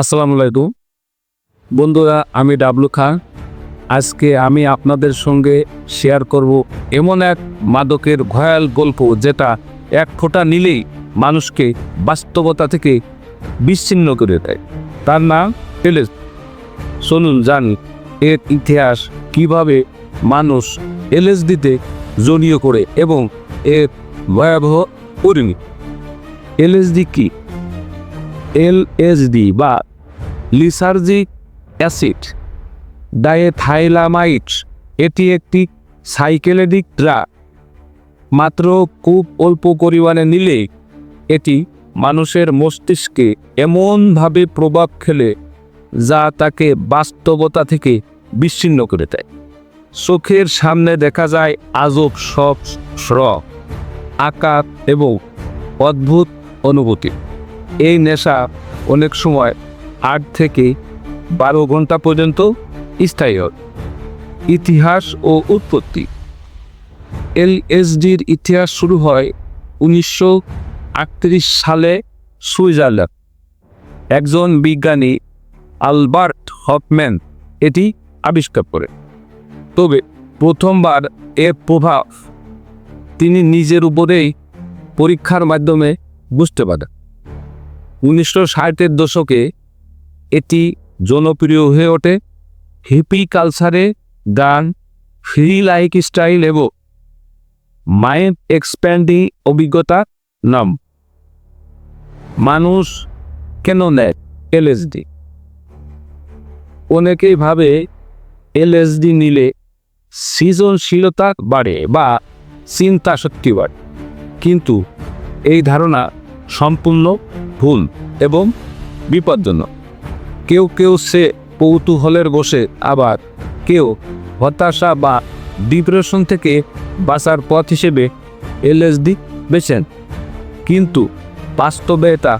আসসালামু আলাইকুম। বন্ধুরা, আমি ডাবলু খান। আজকে আমি আপনাদের সঙ্গে শেয়ার করব এমন এক মাদকের ভয়াল গল্প যেটা এক ফোঁটা নিলেই মানুষকে বাস্তবতা থেকে বিচ্ছিন্ন করে দেয়। তার নাম টেলেস শুনুন জানি এর ইতিহাস কীভাবে মানুষ এলএস এলএসডিতে জড়িয়ে করে এবং এর ভয়াবহ পরিণতি। এলএসডি কি? এলএসডি বা লিসার্জিক অ্যাসিড, ডায়েথাইলামাইট, এটি একটি সাইকেলেডিক ড্রাগ। মাত্র খুব অল্প পরিমাণে নিলে এটি মানুষের মস্তিষ্কে এমনভাবে প্রভাব ফেলে যা তাকে বাস্তবতা থেকে বিচ্ছিন্ন করে দেয়। চোখের সামনে দেখা যায় আজব সব স্র আকার এবং অদ্ভুত অনুভূতি। এই নেশা অনেক সময় আট থেকে বারো ঘণ্টা পর্যন্ত স্থায়ী ইতিহাস ও উৎপত্তি। এলএসডির ইতিহাস শুরু হয় উনিশশো আটত্রিশ সালে সুইজারল্যান্ড। একজন বিজ্ঞানী আলবার্ট হপম্যান এটি আবিষ্কার করে তবে প্রথমবার এর প্রভাব তিনি নিজের উপরেই পরীক্ষার মাধ্যমে বুঝতে পারেন। উনিশশো ষাটের দশকে জনপ্রিয় হয়ে ওঠে। হিপি কালচারে গান ফ্রি লাইক স্টাইল এবং মাইন্ড এক্সপ্যান্ডিং অভিজ্ঞতা নাম। মানুষ কেন নেয় এলএসডি অনেকেই ভাবে এলএসডি নিলে সৃজনশীলতা বাড়ে বা চিন্তা শক্তি বাড়ে। কিন্তু এই ধারণা সম্পূর্ণ ভুল এবং বিপজ্জনক। কেউ কেউ সে কৌতূহলের বসে, আবার কেউ হতাশা বা ডিপ্রেশন থেকে বাঁচার পথ হিসেবে এলএসডি বেছেন। কিন্তু বাস্তবে এটা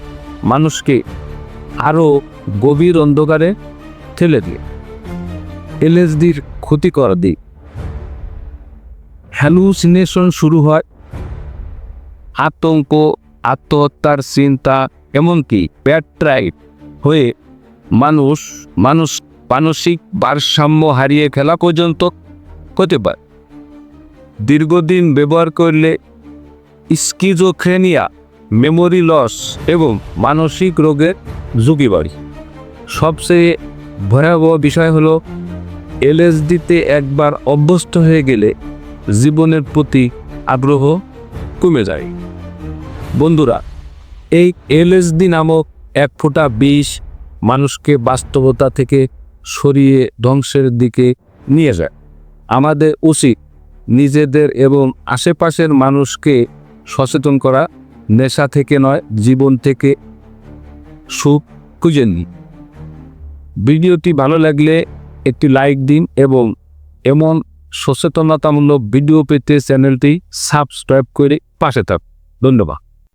মানুষকে আরও গভীর অন্ধকারে ঠেলে দিয়ে। এলএসডির ক্ষতিকর দিক। হ্যালুসিনেশন শুরু হয়। আতঙ্ক, আত্মহত্যার চিন্তা, এমনকি প্যাট্রাইট হয়ে মানুষ মানুষ, মানসিক ভারসাম্য হারিয়ে ফেলা পর্যন্ত হতে পারে। দীর্ঘদিন ব্যবহার করলে স্কিজোফ্রেনিয়া মেমোরি লস এবং মানসিক রোগের ঝুঁকি বাড়ি। সবচেয়ে ভয়াবহ বিষয় হলো, এলএসডিতে একবার অভ্যস্ত হয়ে গেলে জীবনের প্রতি আগ্রহ কমে যায়। বন্ধুরা, এই এলএসডি নামক এক ফোঁটা বিষ মানুষকে বাস্তবতা থেকে সরিয়ে ধ্বংসের দিকে নিয়ে যায়। আমাদের উচিত নিজেদের এবং আশেপাশের মানুষকে সচেতন করা, নেশা থেকে নয়, জীবন থেকে সুখ খুঁজে নিই ভিডিওটি ভালো লাগলে একটি লাইক দিন এবং এমন সচেতনতামূলক ভিডিও পেতে চ্যানেলটি সাবস্ক্রাইব করে পাশে থাক ধন্যবাদ।